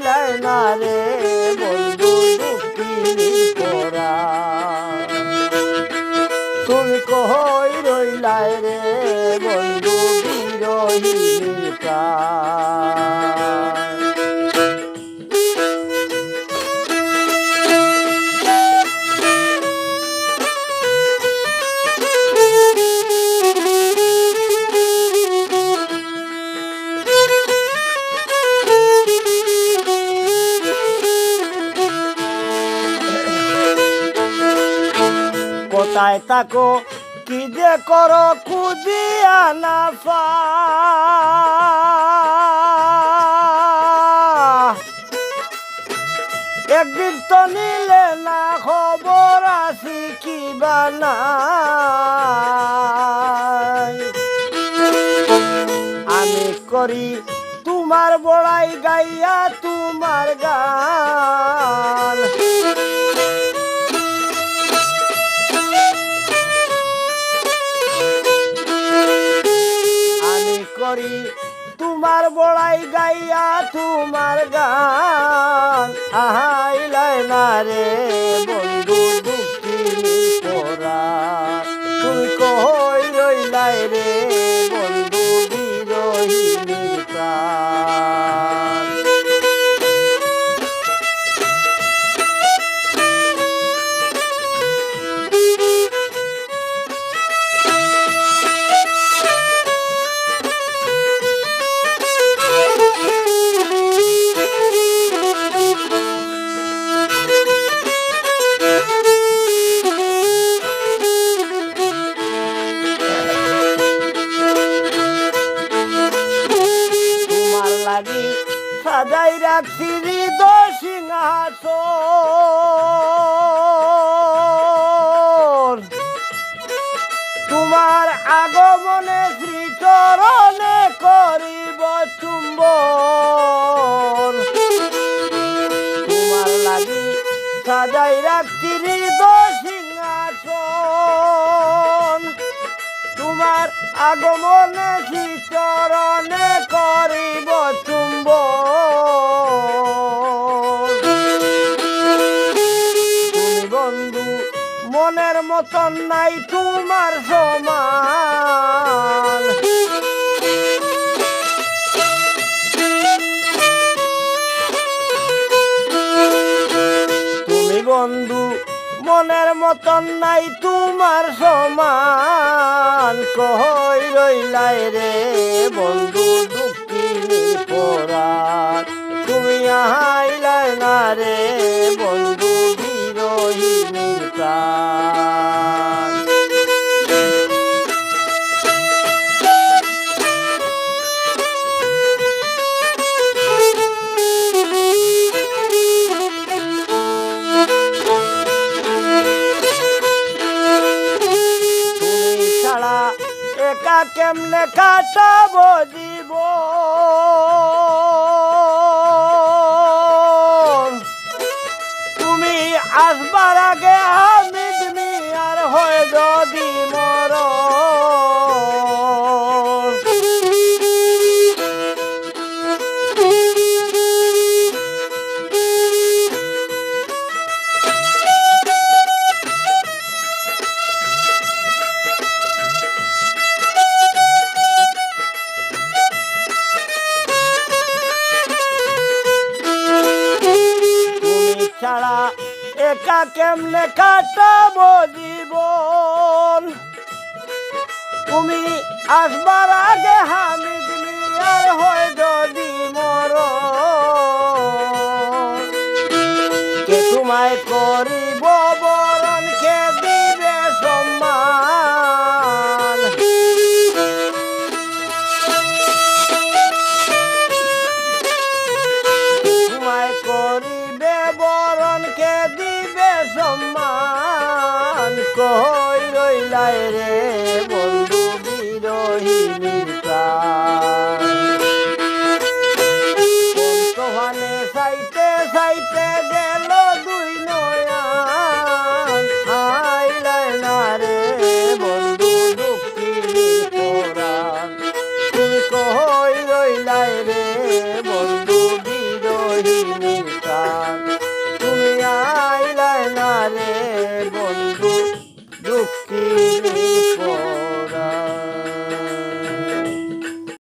মিলায় না রে বন্ধু পরা তুমি কই রইলাই রে বন্ধু বিরোহী কোথায় থাকো কি যে করো খুঁজিয়া না একদিন তো নিলে না খবর আসি কি বানাই আমি করি তোমার বড়াই গাইয়া, তোমার করি তোমার বড়াই গাইয়া তোমার গান। আহাইলাই না রে বন্ধু Roxy! তোমার আগমনে চরণে করিব চুম্ব। বন্ধু, মনের মতন নাই তোমার সমান। তুমি বন্ধু, মনের মতন নাই তোমার সমান। কই রইলাই রে বন্ধু দুঃখিনী পড়া? তুমি আহাইলাই না রে একা কেমনে কাটাবো জীব। তুমি আসবার আগে হামিদ ছাড়া একা কেমনে কাটাবো জীবন? তুমি আসবার আগে হামিদ সম্মান কই রইলাই রে